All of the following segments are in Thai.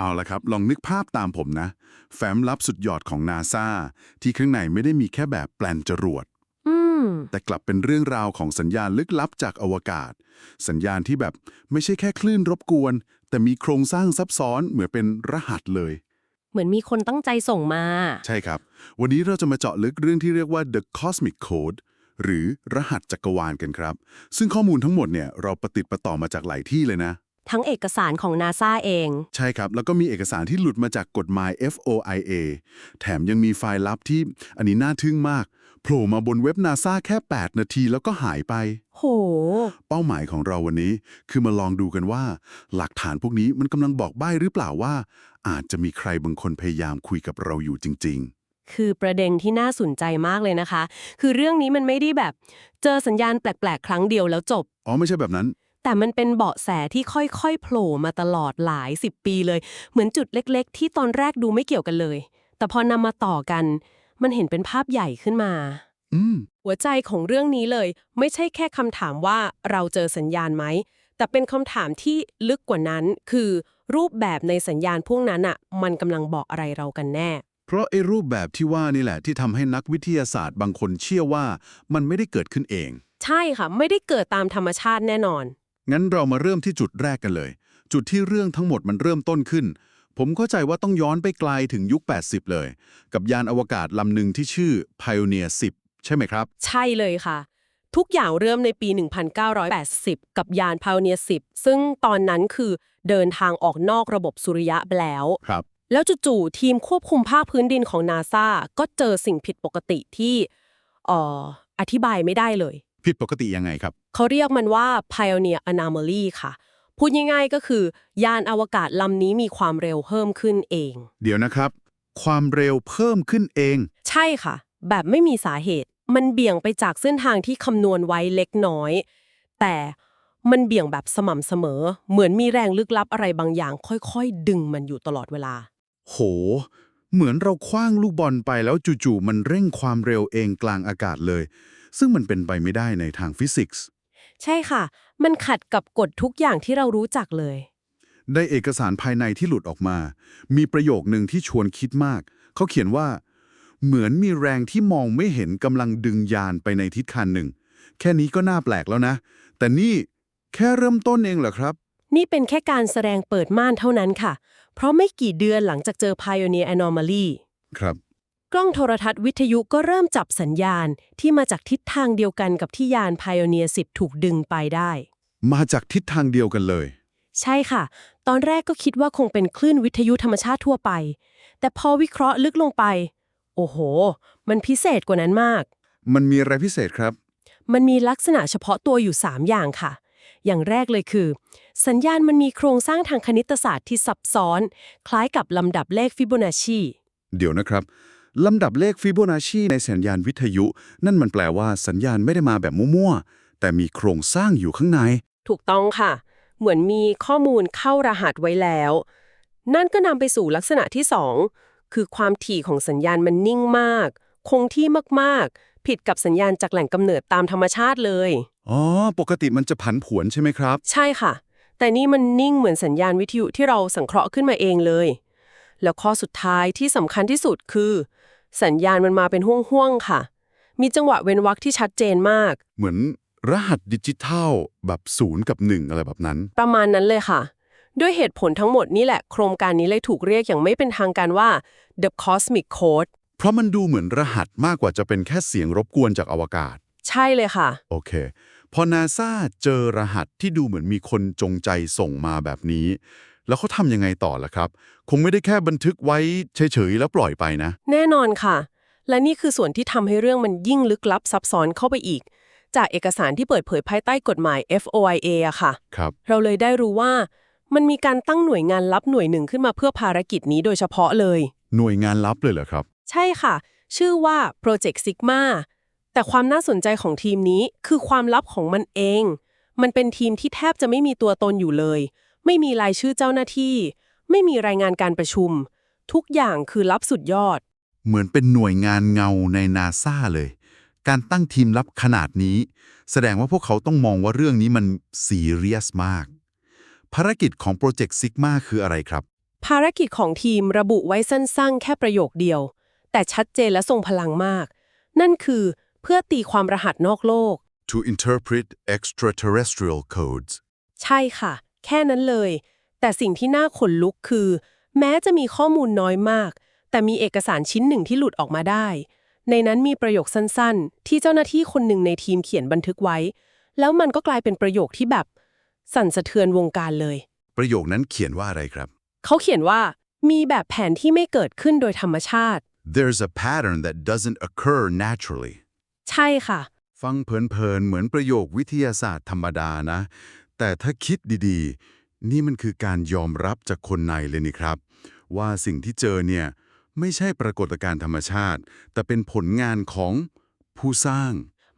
เอาละครับ ลองนึกภาพตามผมนะ แฟ้มลับสุดยอดของนาซาที่ข้างในไม่ได้มีแค่แบบแปลนจรวดอืมแต่กลับเป็นเรื่องราวของสัญญาณลึกลับจากอวกาศ สัญญาณที่แบบไม่ใช่แค่คลื่นรบกวน แต่มีโครงสร้างซับซ้อนเหมือนเป็นรหัสเลย เหมือนมีคนตั้งใจส่งมา ใช่ครับ วันนี้เราจะมาเจาะลึกเรื่องที่เรียกว่า the cosmic code หรือรหัสจักรวาลกันครับ ซึ่งข้อมูลทั้งหมดเนี่ยเราประติดประต่อมาจากหลายที่เลยนะ ทั้งเอกสารของนาซาเอง ใช่ครับ แล้วก็มีเอกสารที่หลุดมาจากกฎหมาย FOIA แถมยังมีไฟล์ลับที่อันนี้น่าทึ่งมากโผล่มาบนเว็บนาซาแค่ 8 นาทีแล้วก็หายไป โห เป้าหมายของเราวันนี้ คือมาลองดูกันว่า หลักฐานพวกนี้มันกำลังบอกใบ้หรือเปล่าว่า อาจจะมีใครบางคนพยายามคุยกับเราอยู่จริงคือประเด็นที่น่าสนใจมากเลยนะคะ คือเรื่องนี้มันไม่ได้แบบ เจอสัญญาณแปลก ๆ ครั้งเดียวแล้วจบๆอ๋อ ไม่ใช่แบบนั้น แต่มันเป็นเบาะแสที่ค่อยๆโผล่มาตลอดหลายสิบปีเลย เหมือนจุดเล็กๆ ที่ตอนแรกดูไม่เกี่ยวกันเลย แต่พอนำมาต่อกัน มันเห็นเป็นภาพใหญ่ขึ้นมาอืมหัวใจของเรื่องนี้เลย ไม่ใช่แค่คำถามว่าเราเจอสัญญาณไหม แต่เป็นคำถามที่ลึกกว่านั้น คือรูปแบบในสัญญาณพวกนั้นอะ มันกำลังบอกอะไรเรากันแน่ เพราะไอ้รูปแบบที่ว่านี่แหละที่ทำให้นักวิทยาศาสตร์บางคนเชื่อว่ามันไม่ได้เกิดขึ้นเอง ใช่ค่ะ ไม่ได้เกิดตามธรรมชาติแน่นอน งั้นเรามาเริ่มที่จุดแรกกันเลย จุดที่เรื่องทั้งหมดมันเริ่มต้นขึ้น ผมเข้าใจว่าต้องย้อนไปไกลถึงยุค 80 เลย กับยานอวกาศลำหนึ่งที่ชื่อ Pioneer 10 ใช่ไหมครับ ใช่เลยค่ะ ทุกอย่างเริ่มในปี 1980 กับยาน Pioneer 10 ซึ่งตอนนั้นคือเดินทางออกนอกระบบสุริยะไปแล้วครับ แล้วจู่ๆทีมควบคุมภาคพื้นดินของนาซาก็เจอสิ่งผิดปกติที่เอ่ออธิบายไม่ได้เลย ผิดปกติยังไงครับ เขาเรียกมันว่า Pioneer Anomaly ค่ะ พูดง่ายๆก็คือ ยานอวกาศลำนี้มีความเร็วเพิ่มขึ้นเอง เดี๋ยวนะครับ ความเร็วเพิ่มขึ้นเอง ใช่ค่ะ แบบไม่มีสาเหตุ มันเบี่ยงไปจากเส้นทางที่คำนวณไว้เล็กน้อย แต่มันเบี่ยงแบบสม่ำเสมอ เหมือนมีแรงลึกลับอะไรบางอย่าง ค่อยๆ ดึงมันอยู่ตลอดเวลา โห เหมือนเราคว้างลูกบอลไปแล้วจู่ๆมันเร่งความเร็วเองกลางอากาศเลย ซึ่งมันเป็นไปไม่ได้ในทางฟิสิกส์ ใช่ค่ะ มันขัดกับกฎทุกอย่างที่เรารู้จักเลย ได้เอกสารภายในที่หลุดออกมา มีประโยคหนึ่งที่ชวนคิดมาก เขาเขียนว่า เหมือนมีแรงที่มองไม่เห็นกำลังดึงยานไปในทิศทางหนึ่ง แค่นี้ก็น่าแปลกแล้วนะ แต่นี่แค่เริ่มต้นเองเหรอครับ นี่เป็นแค่การแสดงเปิดม่านเท่านั้นค่ะ เพราะไม่กี่เดือนหลังจากเจอ Pioneer Anomaly ครับ กล้องโทรทัศน์วิทยุก็เริ่มจับสัญญาณที่มาจากทิศทางเดียวกันกับที่ยาน Pioneer 10 ถูกดึงไปได้ มาจากทิศทางเดียวกันเลย ใช่ค่ะ ตอนแรกก็คิดว่าคงเป็นคลื่นวิทยุธรรมชาติทั่วไป แต่พอวิเคราะห์ลึกลงไป โอ้โห มันพิเศษกว่านั้นมาก มันมีอะไรพิเศษครับ มันมีลักษณะเฉพาะตัวอยู่ 3 อย่างค่ะ อย่างแรกเลยคือ สัญญาณมันมีโครงสร้างทางคณิตศาสตร์ที่ซับซ้อน คล้ายกับลำดับเลขฟิโบนัชชี เดี๋ยวนะครับ ลำดับเลขฟิโบนัชชีในสัญญาณวิทยุ นั่นมันแปลว่าสัญญาณไม่ได้มาแบบมั่วๆ แต่มีโครงสร้างอยู่ข้างใน ถูกต้องค่ะ เหมือนมีข้อมูลเข้ารหัสไว้แล้ว นั่นก็นำไปสู่ลักษณะที่ 2 คือความถี่ของสัญญาณมันนิ่งมาก คงที่มากๆ ผิดกับสัญญาณจากแหล่งกำเนิดตามธรรมชาติเลย อ๋อ ปกติมันจะผันผวนใช่ไหมครับ ใช่ค่ะ แต่นี่มันนิ่งเหมือนสัญญาณวิทยุที่เราสังเคราะห์ขึ้นมาเองเลย แล้วข้อสุดท้ายที่สำคัญที่สุดคือ สัญญาณมันมาเป็นห่วงๆค่ะ มีจังหวะเว้นวรรคที่ชัดเจนมาก เหมือนรหัสดิจิทัลแบบศูนย์กับหนึ่งอะไรแบบนั้น ประมาณนั้นเลยค่ะ ด้วยเหตุผลทั้งหมดนี่แหละ โครงการนี้เลยถูกเรียกอย่างไม่เป็นทางการว่า The Cosmic Code เพราะมันดูเหมือนรหัสมากกว่าจะเป็นแค่เสียงรบกวนจากอวกาศ ใช่เลยค่ะ โอเค พอนาซาเจอรหัสที่ดูเหมือนมีคนจงใจส่งมาแบบนี้ แล้วเขาทำยังไงต่อล่ะครับ คงไม่ได้แค่บันทึกไว้เฉยๆแล้วปล่อยไปนะ แน่นอนค่ะ และนี่คือส่วนที่ทำให้เรื่องมันยิ่งลึกลับซับซ้อนเข้าไปอีก จากเอกสารที่เปิดเผยภายใต้กฎหมาย FOIA อะค่ะ ครับ เราเลยได้รู้ว่า มันมีการตั้งหน่วยงานลับหน่วยหนึ่งขึ้นมาเพื่อภารกิจนี้โดยเฉพาะเลย หน่วยงานลับเลยเหรอครับ ใช่ค่ะ ชื่อว่า Project Sigma แต่ความน่าสนใจของทีมนี้คือความลับของมันเอง มันเป็นทีมที่แทบจะไม่มีตัวตนอยู่เลย ไม่มีรายชื่อเจ้าหน้าที่ ไม่มีรายงานการประชุม ทุกอย่างคือลับสุดยอด เหมือนเป็นหน่วยงานเงาในนาซาเลย การตั้งทีมลับขนาดนี้ แสดงว่าพวกเขาต้องมองว่าเรื่องนี้มันซีเรียสมาก ภารกิจของโปรเจกต์ซิกมาคืออะไรครับ ภารกิจของทีมระบุไว้สั้นๆ แค่ประโยคเดียว แต่ชัดเจนและทรงพลังมาก นั่นคือเพื่อตีความรหัสนอกโลก to interpret extraterrestrial codes ใช่ค่ะ แค่นั้นเลย แต่สิ่งที่น่าขนลุกคือ แม้จะมีข้อมูลน้อยมาก แต่มีเอกสารชิ้นหนึ่งที่หลุดออกมาได้ ในนั้นมีประโยคสั้นๆ ที่เจ้าหน้าที่คนหนึ่งในทีมเขียนบันทึกไว้ แล้วมันก็กลายเป็นประโยคที่แบบ สั่นสะเทือนวงการเลย ประโยคนั้นเขียนว่าอะไรครับ เขาเขียนว่ามีแบบแผนที่ไม่เกิดขึ้นโดยธรรมชาติ There's a pattern that doesn't occur naturally ใช่ค่ะ ฟังเพลินๆ เหมือนประโยควิทยาศาสตร์ธรรมดานะ แต่ถ้าคิดดีๆ นี่มันคือการยอมรับจากคนในเลยนี่ครับ ว่าสิ่งที่เจอเนี่ยไม่ใช่ปรากฏการณ์ธรรมชาติ แต่เป็นผลงานของผู้สร้าง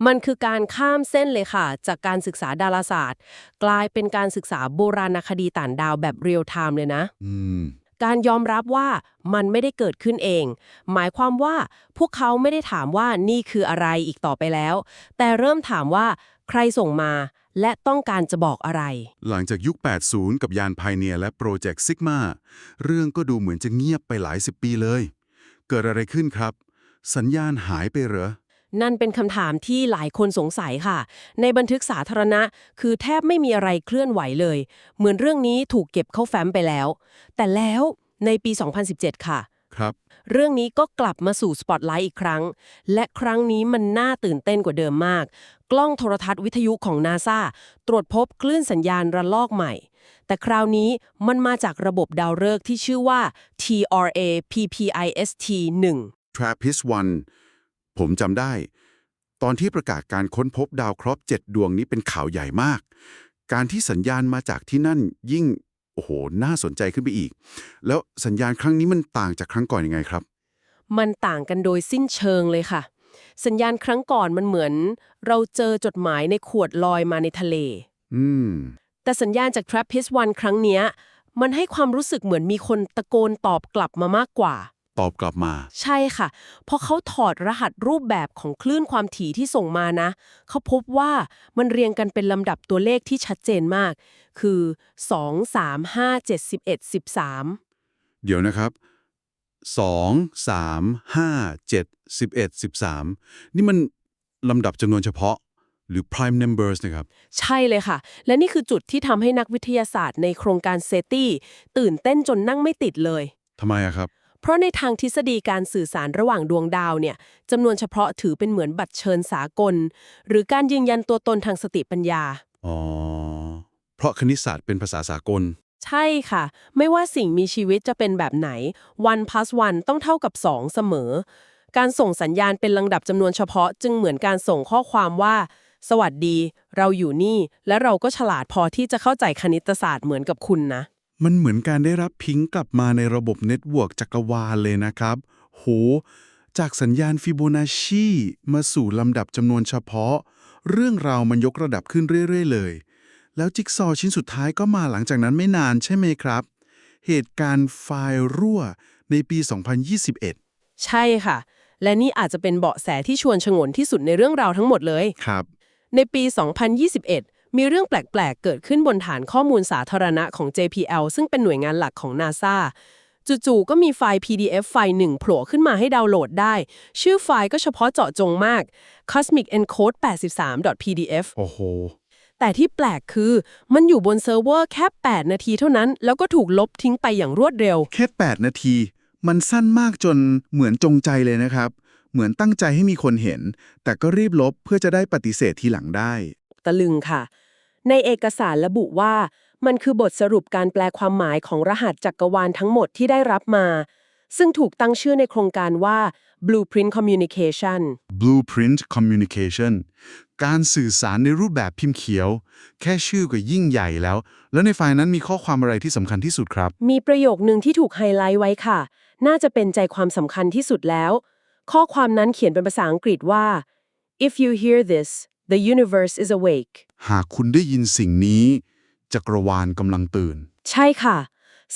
มันคือการข้ามเส้นเลยค่ะ จากการศึกษาดาราศาสตร์ กลายเป็นการศึกษาโบราณคดีต่างดาวแบบเรียลไทม์เลยนะอืมการยอมรับว่ามันไม่ได้เกิดขึ้นเอง หมายความว่าพวกเขาไม่ได้ถามว่านี่คืออะไรอีกต่อไปแล้ว แต่เริ่มถามว่าใครส่งมา และต้องการจะบอกอะไร หลังจากยุค 80 กับยานพายเนียและโปรเจกต์ซิกมาเรื่องก็ดูเหมือนจะเงียบไปหลายสิบปีเลย เกิดอะไรขึ้นครับ สัญญาณหายไปเหรอ นั่นเป็นคำถามที่หลายคนสงสัยค่ะ ในบันทึกสาธารณะ คือแทบไม่มีอะไรเคลื่อนไหวเลย เหมือนเรื่องนี้ถูกเก็บเข้าแฟ้มไปแล้ว แต่แล้วในปี 2017 ค่ะ ครับ เรื่องนี้ก็กลับมาสู่สปอตไลท์อีกครั้ง และครั้งนี้มันน่าตื่นเต้นกว่าเดิมมาก กล้องโทรทัศน์วิทยุของนาซาตรวจพบคลื่นสัญญาณระลอกใหม่ แต่คราวนี้มันมาจากระบบดาวฤกษ์ที่ชื่อว่า TRA PPIST 1 TRAPPIST 1ผมจำได้ ตอนที่ประกาศการค้นพบดาวเคราะห์เจ็ดดวงนี้เป็นข่าวใหญ่มาก การที่สัญญาณมาจากที่นั่นยิ่ง อ้โห น่าสนใจขึ้นไปอีก แล้วสัญญาณครั้งนี้มันต่างจากครั้งก่อนยังไงครับ มันต่างกันโดยสิ้นเชิงเลยค่ะ สัญญาณครั้งก่อนมันเหมือน เราเจอจดหมายในขวดลอยมาในทะเล อืม แต่สัญญาณจาก TRAPPIST 1 ครั้งเนี้ย มันให้ความรู้สึกเหมือนมีคนตะโกนตอบกลับมามากกว่า ตอบกลับมา ใช่ค่ะ เพราะเขาถอดรหัสรูปแบบของคลื่นความถี่ที่ส่งมานะ เขาพบว่ามันเรียงกันเป็นลำดับตัวเลขที่ชัดเจนมาก คือ 2 3 5 7 11 13 เดี๋ยวนะครับ 2 3 5 7 11 13 นี่มันลำดับจำนวนเฉพาะหรือ prime numbers นะครับ ใช่เลยค่ะ และนี่คือจุดที่ทำให้นักวิทยาศาสตร์ในโครงการเซตี้ตื่นเต้นจนนั่งไม่ติดเลยทำไมอะครับ เพราะในทางทฤษฎีการสื่อสารระหว่างดวงดาวเนี่ยจำนวนเฉพาะถือเป็นเหมือนบัตรเชิญสากล หรือการยืนยันตัวตนทางสติปัญญา อ๋อ เพราะคณิตศาสตร์เป็นภาษาสากล ใช่ค่ะ ไม่ว่าสิ่งมีชีวิตจะเป็นแบบไหน one plus one ต้องเท่ากับ 2 เสมอ การส่งสัญญาณเป็นลำดับจำนวนเฉพาะ จึงเหมือนการส่งข้อความว่า สวัสดี เราอยู่นี่ และเราก็ฉลาดพอที่จะเข้าใจคณิตศาสตร์เหมือนกับคุณนะ มันเหมือนการได้รับพิงกลับมาในระบบเน็ตเวิร์กจักรวาลเลยนะครับ โห จากสัญญาณฟิโบนัชชีมาสู่ลำดับจำนวนเฉพาะ เรื่องราวมันยกระดับขึ้นเรื่อย ๆ เลย แล้วจิ๊กซอว์ชิ้นสุดท้ายก็มาหลังจากนั้นไม่นานใช่ไหมครับ เหตุการณ์ไฟล์รั่วในปี 2021 ใช่ค่ะ และนี่อาจจะเป็นเบาะแสที่ชวนชงนที่สุดในเรื่องราวทั้งหมดเลย ครับ ในปี 2021 มีเรื่องแปลก ๆ เกิดขึ้นบนฐานข้อมูลสาธารณะของ JPL ซึ่งเป็นหน่วยงานหลักของ NASA จู่ๆก็มีไฟล์ PDF ไฟล์หนึ่งโผล่ขึ้นมาให้ดาวน์โหลดได้ ชื่อไฟล์ก็เฉพาะเจาะจงมาก Cosmic Encode 83.pdf โอ้โห แต่ที่แปลกคือมันอยู่บนเซิร์ฟเวอร์แค่ 8 นาทีเท่านั้น แล้วก็ถูกลบทิ้งไปอย่างรวดเร็ว แค่ 8 นาที มันสั้นมากจนเหมือนจงใจเลยนะครับ เหมือนตั้งใจให้มีคนเห็น แต่ก็รีบลบเพื่อจะได้ปฏิเสธทีหลังได้ ตะลึงค่ะ ในเอกสารระบุว่า มันคือบทสรุปการแปลความหมายของรหัสจักรวาลทั้งหมดที่ได้รับมา ซึ่งถูกตั้งชื่อในโครงการว่า Blueprint Communication Blueprint Communication การสื่อสารในรูปแบบพิมพ์เขียว แค่ชื่อก็ยิ่งใหญ่แล้ว แล้วในไฟล์นั้นมีข้อความอะไรที่สำคัญที่สุดครับ มีประโยคนึงที่ถูกไฮไลท์ไว้ค่ะ น่าจะเป็นใจความสำคัญที่สุดแล้ว ข้อความนั้นเขียนเป็นภาษาอังกฤษว่า if you hear this the universe is awake หากคุณได้ยินสิ่งนี้ จักรวาลกำลังตื่น ใช่ค่ะ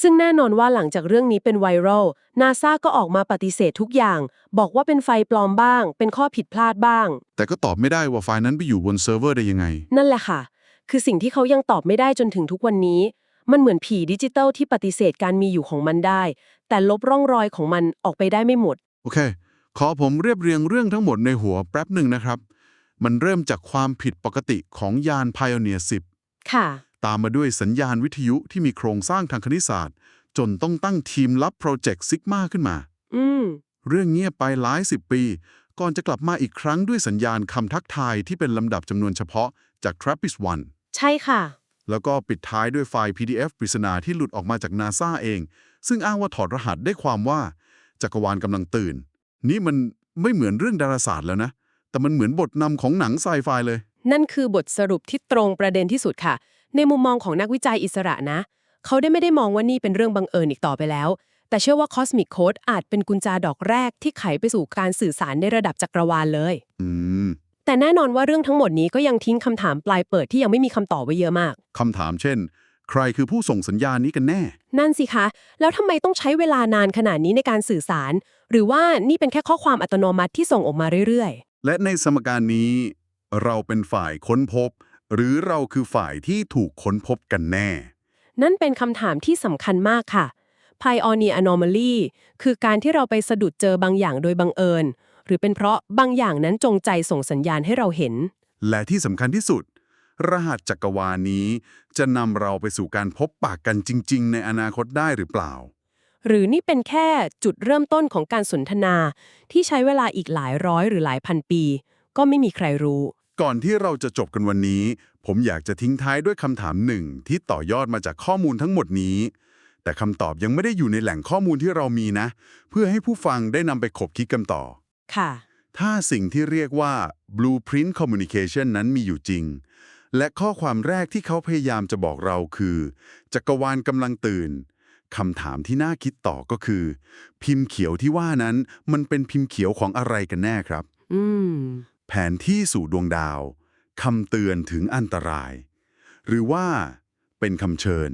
ซึ่งแน่นอนว่าหลังจากเรื่องนี้เป็นไวรัลนาซาก็ออกมาปฏิเสธทุกอย่าง บอกว่าเป็นไฟปลอมบ้าง เป็นข้อผิดพลาดบ้าง แต่ก็ตอบไม่ได้ว่าไฟล์นั้นไปอยู่บนเซิร์ฟเวอร์ได้ยังไง นั่นแหละค่ะ คือสิ่งที่เขายังตอบไม่ได้จนถึงทุกวันนี้ มันเหมือนผีดิจิตัลที่ปฏิเสธการมีอยู่ของมันได้ แต่ลบร่องรอยของมันออกไปได้ไม่หมด โอเค ขอผมเรียบเรียงเรื่องทั้งหมดในหัวแป๊บหนึ่งนะครับ มันเริ่มจากความผิดปกติของยาน Pioneer ค่ะ10ตามมาด้วยสัญญาณวิทยุที่มีโครงสร้างทางคณิตศาสตร์ จนต้องตั้งทีมลับโปรเจกต์ซิกมาขึ้นมา อืม เรื่องเงียบไปหลายสิบปี ก่อนจะกลับมาอีกครั้งด้วยสัญญาณคำทักทายที่เป็นลำดับจำนวนเฉพาะจาก TRAPPIST-1 ใช่ค่ะ แล้วก็ปิดท้ายด้วยไฟล์ PDF ปริศนาที่หลุดออกมาจากนาซาเอง ซึ่งอ้างว่าถอดรหัสได้ความว่า จักรวาลกำลังตื่น นี่มันไม่เหมือนเรื่องดาราศาสตร์แล้วนะ แต่มันเหมือนบทนำของหนังไซไฟเลย นั่นคือบทสรุปที่ตรงประเด็นที่สุดค่ะ ในมุมมองของนักวิจัยอิสระนะ เขาได้ไม่ได้มองว่านี่เป็นเรื่องบังเอิญอีกต่อไปแล้ว แต่เชื่อว่า Cosmic Code อาจเป็นกุญแจดอกแรกที่ไขไปสู่การสื่อสารในระดับจักรวาลเลย อืมแต่แน่นอนว่าเรื่องทั้งหมดนี้ก็ยังทิ้งคำถามปลายเปิดที่ยังไม่มีคำตอบไว้เยอะมาก คำถามเช่น ใครคือผู้ส่งสัญญาณนี้กันแน่ นั่นสิคะ แล้วทำไมต้องใช้เวลานานขนาดนี้ในการสื่อสาร หรือว่านี่เป็นแค่ข้อความอัตโนมัติที่ส่งออกมาเรื่อย และในสมการนี้ เราเป็นฝ่ายค้นพบ หรือเราคือฝ่ายที่ถูกค้นพบกันแน่ๆนั่นเป็นคำถามที่สำคัญมากค่ะ Pioneer Anomaly คือการที่เราไปสะดุดเจอบางอย่างโดยบังเอิญ หรือเป็นเพราะบางอย่างนั้นจงใจส่งสัญญาณให้เราเห็น และที่สำคัญที่สุด รหัสจักรวาลนี้ จะนำเราไปสู่การพบปากกันจริง ๆ ในอนาคตได้หรือเปล่า หรือนี่เป็นแค่จุดเริ่มต้นของการสนทนาที่ใช้เวลาอีกหลายร้อยหรือหลายพันปี ก็ไม่มีใครรู้ ก่อนที่เราจะจบกันวันนี้ ผมอยากจะทิ้งท้ายด้วยคำถามหนึ่งที่ต่อยอดมาจากข้อมูลทั้งหมดนี้ แต่คำตอบยังไม่ได้อยู่ในแหล่งข้อมูลที่เรามีนะ เพื่อให้ผู้ฟังได้นำไปขบคิดกันต่อ ค่ะ ถ้าสิ่งที่เรียกว่า blueprint communication นั้นมีอยู่จริง และข้อความแรกที่เขาพยายามจะบอกเราคือ จักรวาลกำลังตื่น คำถามที่น่าคิดต่อก็คือ พิมพ์เขียวที่ว่านั้นมันเป็นพิมพ์เขียวของอะไรกันแน่ครับ อืม แผนที่สู่ดวงดาวคำเตือนถึงอันตราย หรือว่าเป็นคำเชิญ